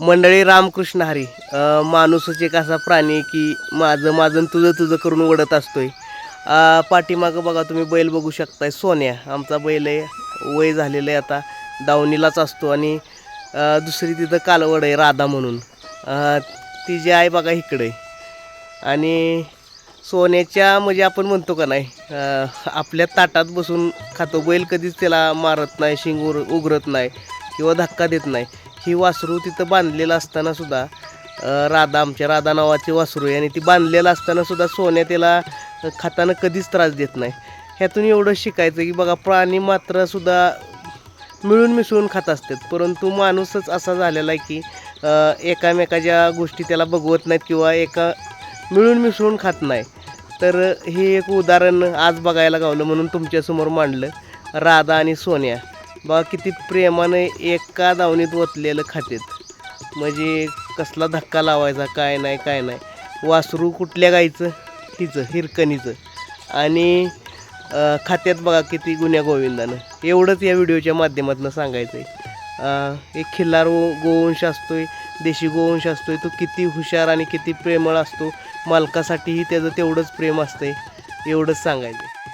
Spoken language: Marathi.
मंडळी रामकृष्ण हरी माणूसच एक असा प्राणी की माझं माझं तुझं तुझं करून ओढत असतोय. पाठीमागं बघा तुम्ही बैल बघू शकताय. सोन्या आमचा बैल आहे. वय झालेलं आहे आता. दावणीलाच असतो आणि दुसरी तिथं कालवड आहे राधा म्हणून. तिची ती जी आहे बघा इकडे आणि सोन्याच्या म्हणजे आपण म्हणतो का नाही आपल्या ताटात बसून खातो. बैल कधीच त्याला मारत नाही शिंग उर उघरत नाही. किंवा धक्का देत नाही. ही वासरू तिथं बांधलेलं असताना सुद्धा राधा आमच्या राधा नावाची वासरू आहे आणि ती बांधलेलं असताना सुद्धा सोन्या त्याला खाताना कधीच त्रास देत नाही. ह्यातून एवढं शिकायचं की बघा प्राणी मात्र सुद्धा मिळून मिसळून खात असतात. परंतु माणूसच असा झालेला आहे की एकामेकाच्या गोष्टी त्याला बघवत नाहीत किंवा एका मिळून मिसळून खात नाही. तर हे एक उदाहरण आज बघायला गावलं म्हणून तुमच्यासमोर मांडलं राधा आणि सोन्या. बा किती प्रेमाने एका दावणीत ओतलेलं खातेत. म्हणजे कसला धक्का लावायचा काय नाही काय नाही. वासरू कुठल्या गाईचं? तिचं हिरकणीचं. आणि खात्यात बघा किती गुन्ह्या गोविंदानं. एवढंच या व्हिडिओच्या माध्यमातून सांगायचं आहे एक खिल्लार गोवंश असतो आहे देशी गोवंश असतो आहे तो किती हुशार आणि किती प्रेमळ असतो. मालकासाठीही त्याचं तेवढंच प्रेम असतं आहे एवढंच सांगायचं